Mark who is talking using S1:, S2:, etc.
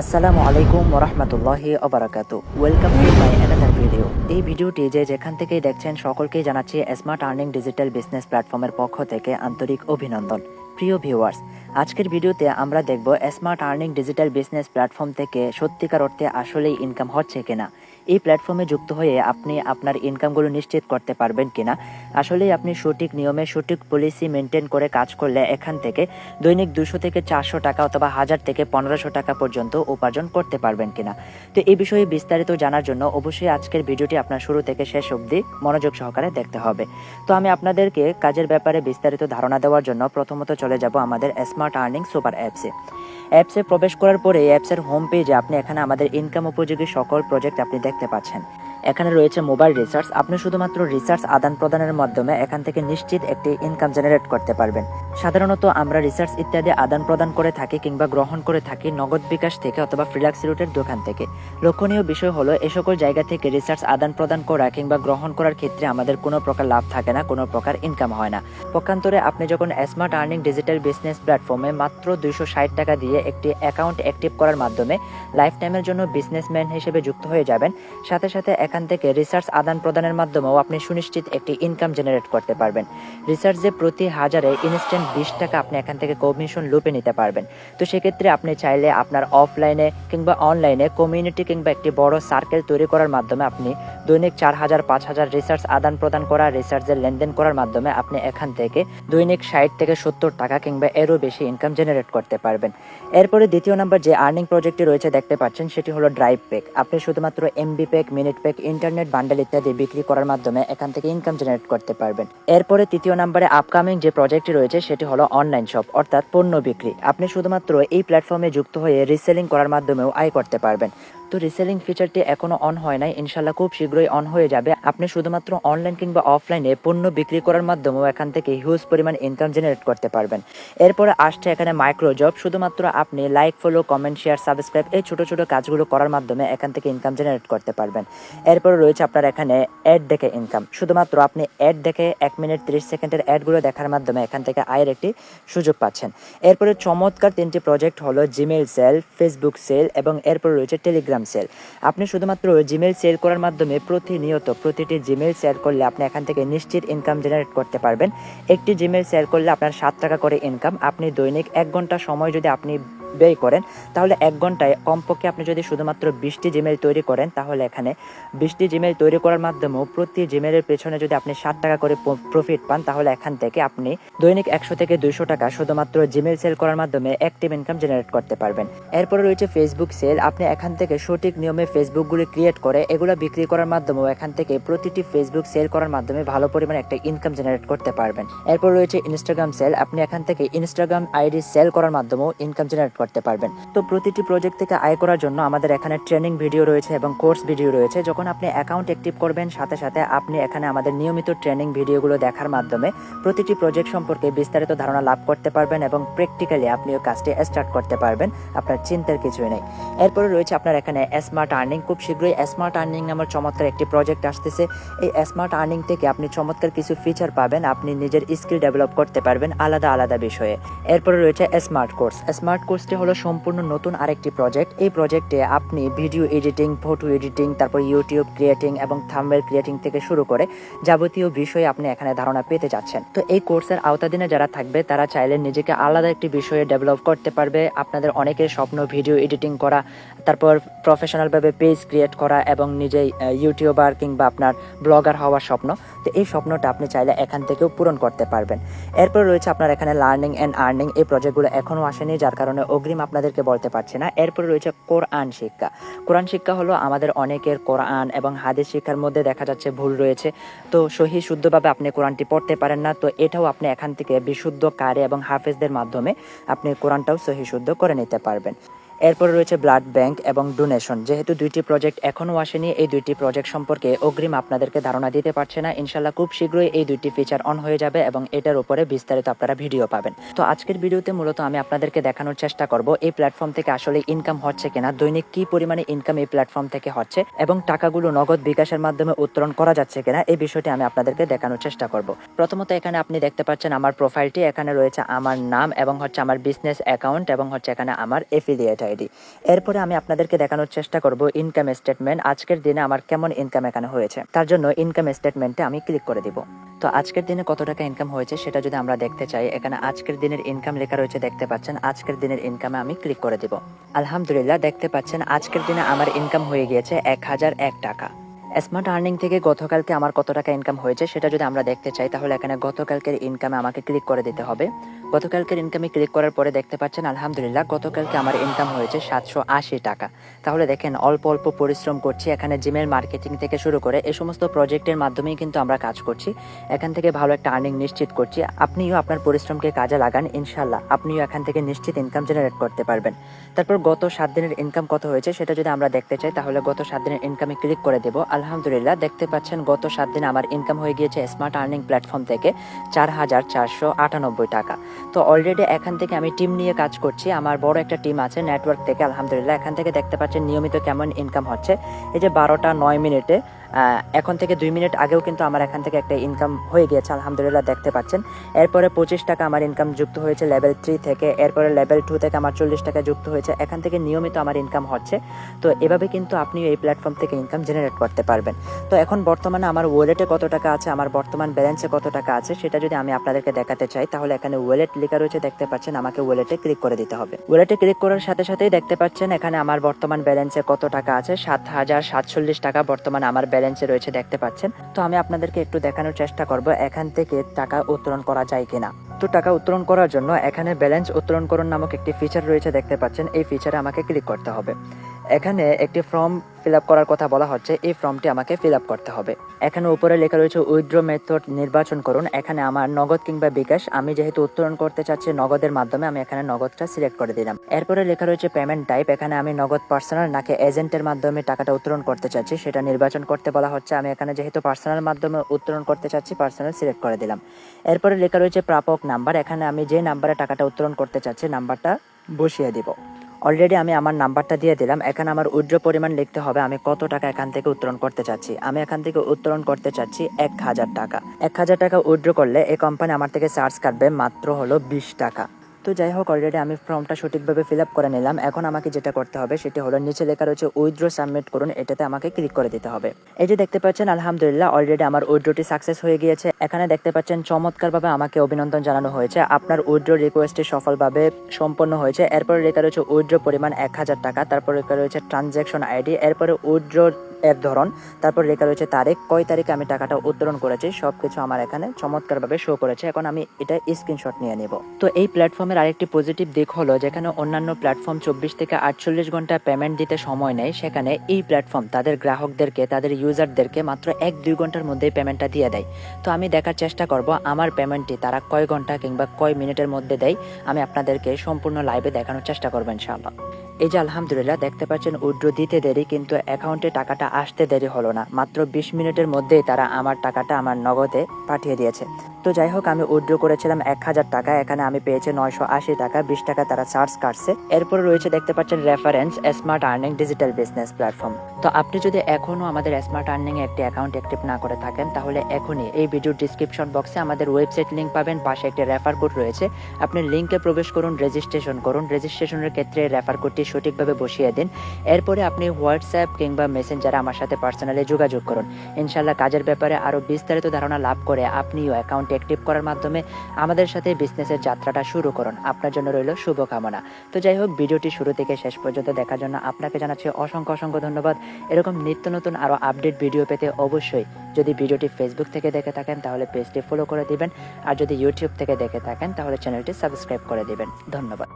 S1: আসসালামু আলাইকুম ওরহমতুল্লাহি অবরাকাতু welcome to my another video এই ভিডিওটি যে যেখান থেকেই দেখছেন, সকলকেই জানাচ্ছি স্মার্ট আর্নিং ডিজিটাল বিজনেস প্ল্যাটফর্মের পক্ষ থেকে আন্তরিক অভিনন্দন। প্রিয় ভিউয়ার্স, আজকের ভিডিওতে আমরা দেখব smart earning digital business platform থেকে সত্যিকার অর্থে আসলেই ইনকাম হচ্ছে কিনা। এই প্ল্যাটফর্মে যুক্ত হয়ে আপনি আপনার ইনকামগুলো নিশ্চিত করতে পারবেন কিনা। আসলেই আপনি সঠিক নিয়মে সঠিক পলিসি মেনটেন করে কাজ করলে এখান থেকে দৈনিক দুশো থেকে চারশো টাকা অথবা হাজার থেকে পনেরোশো টাকা পর্যন্ত উপার্জন করতে পারবেন কিনা। তো এই বিষয়ে বিস্তারিত জানার জন্য অবশ্যই আজকের ভিডিওটি আপনার শুরু থেকে শেষ অবধি মনোযোগ সহকারে দেখতে হবে। তো আমি আপনাদেরকে কাজের ব্যাপারে বিস্তারিত ধারণা দেওয়ার জন্য প্রথমত চলে যাব আমাদের স্মার্ট আর্নিং সুপার অ্যাপসে অ্যাপসে প্রবেশ করার পরে অ্যাপসের হোম পেজে আপনি এখানে আমাদের ইনকাম উপযোগী সকল প্রজেক্ট আপনি দেখতে পাচ্ছেন। এখানে রয়েছে মোবাইল রিসার্চ আপনি শুধুমাত্র রিসার্চ আদান প্রদানের মাধ্যমে এখান থেকে নিশ্চিত একটি ইনকাম জেনারেট করতে পারবেন। সাধারণত আমরা রিসার্চ ইত্যাদি আদান প্রদান করে থাকি কিংবা গ্রহণ করে থাকি নগদ বিকাশ থেকে অথবা ফ্রিলাক্স রুটের দোকান থেকে। লক্ষণীয় বিষয় হলো, এ সকল জায়গা থেকে রিসার্চ আদান প্রদান করা কিংবা গ্রহণ করার ক্ষেত্রে আমাদের কোনো প্রকার লাভ থাকে না, কোনো প্রকার ইনকাম হয় না। পক্ষান্তরে আপনি যখন স্মার্ট আর্নিং ডিজিটাল বিজনেস প্ল্যাটফর্মে মাত্র দুইশো ষাট টাকা দিয়ে একটি অ্যাকাউন্ট অ্যাক্টিভ করার মাধ্যমে লাইফ টাইমের জন্য বিজনেসম্যান হিসেবে যুক্ত হয়ে যাবেন, সাথে সাথে এখান থেকে রিসার্চ আদান প্রদানের মাধ্যমেও আপনি সুনিশ্চিত একটি ইনকাম জেনারেট করতে পারবেন। রিসার্চ রিসার্চে প্রতি হাজারে ইনস্ট্যান্ট বিশ টাকা আপনি এখান থেকে কমিশন লুপে নিতে পারবেন। তো সেক্ষেত্রে আপনি চাইলে আপনার অফলাইনে কিংবা অনলাইনে কমিউনিটি কিংবা একটি বড় সার্কেল তৈরি করার মাধ্যমে আপনি দৈনিক চার হাজার, পাঁচ হাজার রিসার্চ আদান প্রদান করা রিসার্চের লেনদেন করার মাধ্যমে আপনি এখান থেকে দৈনিক ষাট থেকে সত্তর টাকা কিংবা এরও বেশি ইনকাম জেনারেট করতে পারবেন। এরপরে দ্বিতীয় নম্বর যে আর্নিং প্রজেক্টটি রয়েছে দেখতে পাচ্ছেন, সেটি হলো ড্রাইভ পেক আপনি শুধুমাত্র এমবি পেক মিনিট পেক ইন্টারনেট বান্ডেল ইত্যাদি বিক্রি করার মাধ্যমে এখান থেকে ইনকাম জেনারেট করতে পারবেন। এরপরে তৃতীয় নম্বরে আপকামিং যে প্রজেক্টটি রয়েছে, সেটি হলো অনলাইন শপ অর্থাৎ পণ্য বিক্রি। আপনি শুধুমাত্র এই প্ল্যাটফর্মে যুক্ত হয়ে রিসেলিং করার মাধ্যমেও আয় করতে পারবেন। তো রিসেলিং ফিচারটি এখনও অন হয় নাই। ইনশাল্লাহ খুব শীঘ্রই অন হয়ে যাবে। আপনি শুধুমাত্র অনলাইন কিংবা অফলাইনে পণ্য বিক্রি করার মাধ্যমেও এখান থেকে হিউজ পরিমাণ ইনকাম জেনারেট করতে পারবেন। এরপরে আসছে এখানে মাইক্রো জব শুধুমাত্র আপনি like follow comment share subscribe এই ছোট ছোট কাজগুলো করার মাধ্যমে এখান থেকে ইনকাম জেনারেট করতে পারবেন। এরপরে রয়েছে আপনার এখানে অ্যাড দেখে ইনকাম শুধুমাত্র আপনি অ্যাড দেখে এক মিনিট তিরিশ সেকেন্ডের অ্যাডগুলো দেখার মাধ্যমে এখান থেকে আয়ের একটি সুযোগ পাচ্ছেন। এরপরে চমৎকার তিনটি প্রজেক্ট হলো জিমেল সেল ফেসবুক সেল এবং এরপরে রয়েছে টেলিগ্রাম সেল আপনি শুধুমাত্র জিমেল সেল করার মাধ্যমে প্রতিনিয়ত প্রতিটি জিমেল শেয়ার করলে আপনি এখান থেকে নিশ্চিত ইনকাম জেনারেট করতে পারবেন। একটি জিমেল শেয়ার করলে আপনার সাত টাকা করে ইনকাম আপনি দৈনিক এক ঘণ্টা সময় যদি আপনি ব্যয় করেন, তাহলে এক ঘন্টায় কমপক্ষে আপনি যদি শুধুমাত্র বিশটি জিমেল তৈরি করেন, তাহলে এখানে বিশটি জিমেল তৈরি করার মাধ্যমেও প্রতি জিমেলের পেছনে যদি আপনি ষাট টাকা করে প্রফিট পান, তাহলে এখান থেকে আপনি দৈনিক একশো থেকে দুইশো টাকা শুধুমাত্র জিমেল সেল করার মাধ্যমে অ্যাক্টিভ ইনকাম জেনারেট করতে পারবেন। এরপরে রয়েছে ফেসবুক সেল আপনি এখান থেকে সঠিক নিয়মে ফেসবুকগুলি ক্রিয়েট করে, এগুলো বিক্রি করার মাধ্যমেও এখান থেকে প্রতিটি ফেসবুক সেল করার মাধ্যমে ভালো পরিমাণে একটা ইনকাম জেনারেট করতে পারবেন। এরপর রয়েছে ইনস্টাগ্রাম সেল আপনি এখান থেকে ইনস্টাগ্রাম আইডি সেল করার মাধ্যমেও ইনকাম জেনারেট করতে পারবেন। তো প্রতিটি প্রজেক্ট থেকে আয় করার জন্য আমাদের এখানে ট্রেনিং ভিডিও রয়েছে এবং কোর্স ভিডিও রয়েছে। যখন আপনি অ্যাকাউন্ট অ্যাক্টিভ করবেন, সাথে সাথে আপনি এখানে আমাদের নিয়মিত ট্রেনিং ভিডিওগুলো দেখার মাধ্যমে প্রতিটি প্রজেক্ট সম্পর্কে বিস্তারিত ধারণা লাভ করতে পারবেন এবং প্র্যাকটিক্যালি আপনি ওই কাজটি স্টার্ট করতে পারবেন। আপনার চিন্তার কিছুই নেই। এরপরে রয়েছে আপনার এখানে স্মার্ট আর্নিং খুব শীঘ্রই স্মার্ট আর্নিং নামের চমৎকার একটি প্রজেক্ট আসতেছে। এই স্মার্ট আর্নিং থেকে আপনি চমৎকার কিছু ফিচার পাবেন। আপনি নিজের স্কিল ডেভেলপ করতে পারবেন আলাদা আলাদা বিষয়ে। এরপরে রয়েছে স্মার্ট কোর্স স্মার্ট কোর্সটি হলো সম্পূর্ণ নতুন আরেকটি প্রজেক্ট এই প্রজেক্টে আপনি ভিডিও এডিটিং ফটো এডিটিং তারপর ইউটিউব ক্রিয়েটিং এবং থাম্বেল ক্রিয়েটিং থেকে শুরু করে যাবতীয় বিষয়ে আপনি এখানে ধারণা পেতে যাচ্ছেন। তো এই কোর্সের আওতাধীনে যারা থাকবে, তারা চাইলে নিজেকে আলাদা একটি বিষয়ে ডেভেলপ করতে পারবে। আপনাদের অনেকের স্বপ্ন ভিডিও এডিটিং করা, তারপর প্রফেশনালভাবে পেজ ক্রিয়েট করা এবং নিজেই ইউটিউবার কিংবা আপনার ব্লগার হওয়ার স্বপ্ন। তো এই স্বপ্নটা আপনি চাইলে এখান থেকেও পূরণ করতে পারবেন। এরপর রয়েছে আপনার এখানে লার্নিং অ্যান্ড আর্নিং এই প্রজেক্টগুলো এখনও আসেনি, যার কারণে অগ্রিম আপনাদেরকে বলতে পারছি না। এরপরে রয়েছে কোরআন শিক্ষা। কোরআন শিক্ষা হলো আমাদের অনেকের কোরআন এবং হাদিস শিক্ষার মধ্যে দেখা যাচ্ছে ভুল রয়েছে। তো সহি শুদ্ধভাবে আপনি কোরআনটি পড়তে পারেন না, তো এটাও আপনি এখান থেকে বিশুদ্ধ, কারে এবং হাফেজদের মাধ্যমে আপনি কোরআনটাও সহি শুদ্ধ করে নিতে পারবেন। এরপর রয়েছে ব্লাড ব্যাংক এবং ডোনেশন। যেহেতু দুইটি প্রজেক্ট এখনও আসেনি, এই দুইটি প্রজেক্ট সম্পর্কে অগ্রিম আপনাদেরকে ধারণা দিতে পারছে না। ইনশাল্লাহ খুব শীঘ্রই এই দুইটি ফিচার অন হয়ে যাবে এবং এটার উপরে বিস্তারিত আপনারা ভিডিও পাবেন। তো আজকের ভিডিওতে মূলত আমি আপনাদেরকে দেখানোর চেষ্টা করব, এই প্ল্যাটফর্ম থেকে আসলে ইনকাম হচ্ছে কিনা, দৈনিক কি পরিমাণে ইনকাম এই প্ল্যাটফর্ম থেকে হচ্ছে, এবং টাকাগুলো নগদ বিকাশের মাধ্যমে উত্তোলন করা যাচ্ছে কিনা, এই বিষয়টি আমি আপনাদেরকে দেখানোর চেষ্টা করব। প্রথমত এখানে আপনি দেখতে পাচ্ছেন আমার প্রোফাইলটি এখানে রয়েছে আমার নাম এবং হচ্ছে আমার বিজনেস অ্যাকাউন্ট এবং হচ্ছে এখানে আমার এফিলিয়েট আইডি এরপরে আমি আপনাদেরকে দেখানোর চেষ্টা করব ইনকাম স্টেটমেন্ট আজকের দিনে আমার কেমন ইনকাম এখানে হয়েছে? তার জন্য ইনকাম স্টেটমেন্টে আমি ক্লিক করে দিব। তো আজকের দিনে কত টাকা ইনকাম হয়েছে সেটা যদি আমরা দেখতে চাই, এখানে আজকের দিনের ইনকাম লেখা রয়েছে দেখতে পাচ্ছেন, আজকের দিনের ইনকামে আমি ক্লিক করে দিব। আলহামদুলিল্লাহ, দেখতে পাচ্ছেন আজকের দিনে আমার ইনকাম হয়ে গিয়েছে এক হাজার এক টাকা। স্মার্ট আর্নিং থেকে গতকালকে আমার কত টাকা ইনকাম হয়েছে সেটা যদি আমরা দেখতে চাই, তাহলে এখানে গতকালকের ইনকামে আমাকে ক্লিক করে দিতে হবে। গতকালকের ইনকামে ক্লিক করার পরে দেখতে পাচ্ছেন, আলহামদুলিল্লাহ, গতকালকে আমার ইনকাম হয়েছে সাতশো আশি টাকা। তাহলে দেখেন, অল্প অল্প পরিশ্রম করছি এখানে জিমেল মার্কেটিং থেকে শুরু করে এই সমস্ত প্রজেক্টের মাধ্যমেই কিন্তু আমরা কাজ করছি। এখান থেকে ভালো একটা আর্নিং নিশ্চিত করছি। আপনিও আপনার পরিশ্রমকে কাজে লাগান ইনশাল্লাহ আপনিও এখান থেকে নিশ্চিত ইনকাম জেনারেট করতে পারবেন। তারপর গত সাত দিনের ইনকাম কত হয়েছে সেটা যদি আমরা দেখতে চাই, তাহলে গত সাত দিনের ইনকামে ক্লিক করে দেবো। আলহামদুলিল্লাহ দেখতে পাচ্ছেন গত সাত দিন আমার ইনকাম হয়ে গিয়েছে স্মার্ট আর্নিং প্ল্যাটফর্ম থেকে চার হাজার চারশো আটানব্বই টাকা। তো অলরেডি এখান থেকে আমি টিম নিয়ে কাজ করছি, আমার বড় একটা টিম আছে নেটওয়ার্ক থেকে, আলহামদুলিল্লাহ। এখান থেকে দেখতে পাচ্ছেন নিয়মিত কেমন ইনকাম হচ্ছে। এই যে বারোটা নয় মিনিটে এখন থেকে দুই মিনিট আগেও কিন্তু আমার এখান থেকে একটা ইনকাম হয়ে গিয়েছে, আলহামদুলিল্লাহ দেখতে পাচ্ছেন। এরপরে পঁচিশ টাকা আমার ইনকাম যুক্ত হয়েছে লেভেল থ্রি থেকে, এরপরে লেভেল টু থেকে আমার চল্লিশ টাকা যুক্ত হয়েছে। এখান থেকে নিয়মিত আমার ইনকাম হচ্ছে। তো এভাবে কিন্তু আপনি এই প্ল্যাটফর্ম থেকে ইনকাম জেনারেট করতে পারবেন। তো এখন বর্তমানে আমার ওয়ালেটে কত টাকা আছে, আমার বর্তমান ব্যালেন্সে কত টাকা আছে, সেটা যদি আমি আপনাদেরকে দেখাতে চাই, তাহলে এখানে ওয়ালেট লেখা রয়েছে, দেখতে পাচ্ছেন, আমাকে ওয়ালেটে ক্লিক করে দিতে হবে। ওয়ালেটে ক্লিক করার সাথে সাথেই দেখতে পাচ্ছেন, এখানে আমার বর্তমান ব্যালেন্সে কত টাকা আছে, সাত হাজার সাতচল্লিশ টাকা বর্তমানে আমার ব্যালেন্সে রয়েছে, দেখতে পাচ্ছেন। তো আমি আপনাদেরকে একটু দেখানোর চেষ্টা করব, এখান থেকে টাকা উত্তোলন করা যায় কিনা। তো টাকা উত্তোলন করার জন্য এখানে ব্যালেন্স উত্তোলন করুন নামক একটি ফিচার রয়েছে, দেখতে পাচ্ছেন। এই ফিচারে আমাকে ক্লিক করতে হবে। এখানে একটি ফর্ম ফিল করার কথা বলা হচ্ছে। এই ফর্মটি আমাকে ফিল করতে হবে। এখানে উপরে লেখা রয়েছে উইথড্র মেথড নির্বাচন করুন। এখানে আমার নগদ কিংবা বিকাশ, আমি যেহেতু উত্তোলন করতে চাচ্ছি নগদের মাধ্যমে, আমি এখানে নগদটা সিলেক্ট করে দিলাম। এরপরে লেখা রয়েছে পেমেন্ট টাইপ এখানে আমি নগদ পার্সোনাল নাকি এজেন্টের মাধ্যমে টাকাটা উত্তোলন করতে চাচ্ছি, সেটা নির্বাচন করতে বলা হচ্ছে। আমি এখানে যেহেতু পার্সোনাল মাধ্যমে উত্তোলন করতে চাচ্ছি পার্সোনাল সিলেক্ট করে দিলাম। এরপরে লেখা রয়েছে প্রাপক নাম্বার এখানে আমি যে নাম্বারে টাকাটা উত্তোলন করতে চাচ্ছি নাম্বারটা বসিয়ে দিব। অলরেডি আমি আমার নাম্বারটা দিয়ে দিলাম। এখানে আমার উইড্র পরিমাণ লিখতে হবে। আমি কত টাকা এখান থেকে উত্তোলন করতে চাচ্ছি? আমি এখান থেকে উত্তোলন করতে চাচ্ছি এক হাজার টাকা। এক হাজার টাকা উইড্র করলে এই কোম্পানি আমার থেকে চার্জ কাটবে মাত্র হলো বিশ টাকা। তো যাই হোক অলরেডি আমি ফর্মটা সঠিকভাবে ফিল আপ করে নিলাম। এখন আমাকে যেটা করতে হবে সেটি হলো নিচে লেখা রয়েছে উইথড্র সাবমিট করুন, এটাতে আমাকে ক্লিক করে দিতে হবে। এই যে দেখতে পাচ্ছেন, আলহামদুলিল্লাহ অলরেডি আমার উইথড্রটি সাকসেস হয়ে গিয়েছে। এখানে দেখতে পাচ্ছেন, চমৎকারভাবে আমাকে অভিনন্দন জানানো হয়েছে। আপনার উইথড্র রিকোয়েস্টটি সফলভাবে সম্পন্ন হয়েছে। এরপরে লেখা রয়েছে উইথড্র পরিমাণ এক হাজার টাকা, তারপর লেখা রয়েছে ট্রানজ্যাকশন আইডি এরপরে উইথড্র এর ধরন। তারপর লেখা রয়েছে তারিখ, কয় তারিখে আমি টাকাটা উত্তোলন করেছি সব কিছু আমার এখানে চমৎকারভাবে শো করেছে। এখন আমি এটা স্ক্রিনশট নিয়ে নেব। তো এই প্ল্যাটফর্মের আরেকটি পজিটিভ দিক হলো, যেখানে অন্যান্য প্ল্যাটফর্ম চব্বিশ থেকে আটচল্লিশ ঘণ্টা পেমেন্ট দিতে সময় নেয়, সেখানে এই প্ল্যাটফর্ম তাদের গ্রাহকদেরকে, তাদের ইউজারদেরকে মাত্র এক দুই ঘণ্টার মধ্যেই পেমেন্টটা দিয়ে দেয়। তো আমি দেখার চেষ্টা করব আমার পেমেন্টটি তারা কয় ঘণ্টা কিংবা কয় মিনিটের মধ্যে দেয়, আমি আপনাদেরকে সম্পূর্ণ লাইভে দেখানোর চেষ্টা করব ইনশাআল্লাহ। এই যে আলহামদুলিল্লাহ, দেখতে পাচ্ছেন উড্র দিতে দেরি, কিন্তু অ্যাকাউন্টে টাকাটা আসতে দেরি হলো না। মাত্র বিশ মিনিটের মধ্যেই তারা আমার টাকাটা আমার নগদে পাঠিয়ে দিয়েছে। তো যাই হোক, আমি উইথড্র করেছিলাম এক হাজার টাকা। এখানে আমি পেয়েছি নয়শো আশি টাকা, বিশ টাকা তারা চার্জ কাটছে। এরপরে রয়েছে দেখতে পাচ্ছেন reference smart earning digital business platform তো আপনি যদি এখনও আমাদের স্মার্ট আর্নিং একটি অ্যাকাউন্ট অ্যাক্টিভ না করে থাকেন, তাহলে এখনই এই ভিডিও ডিসক্রিপশন বক্সে আমাদের ওয়েবসাইট লিংক পাবেন। পাশে একটি রেফার কোড রয়েছে। আপনি লিংকে প্রবেশ করুন রেজিস্ট্রেশন করুন। রেজিস্ট্রেশনের ক্ষেত্রে রেফার কোডটি সঠিকভাবে বসিয়ে দিন। এরপরে আপনি হোয়াটসঅ্যাপ কিংবা মেসেঞ্জারে আমার সাথে পার্সোনালি যোগাযোগ করুন। ইনশাল্লাহ কাজের ব্যাপারে আরও বিস্তারিত ধারণা লাভ করে আপনিও অ্যাকাউন্ট অ্যাক্টিভ করার মাধ্যমে আমাদের সাথে বিজনেসের যাত্রাটা শুরু করুন। আপনার জন্য রইল শুভকামনা। তো যাই হোক, ভিডিওটি শুরু থেকে শেষ পর্যন্ত দেখার জন্য আপনাকে জানাচ্ছি অসংখ্য অসংখ্য ধন্যবাদ। এরকম নিত্য নতুন আরও আপডেট ভিডিও পেতে অবশ্যই যদি ভিডিওটি ফেসবুক থেকে দেখে থাকেন, তাহলে পেজটি ফলো করে দিবেন। আর যদি ইউটিউব থেকে দেখে থাকেন, তাহলে চ্যানেলটি সাবস্ক্রাইব করে দিবেন। ধন্যবাদ।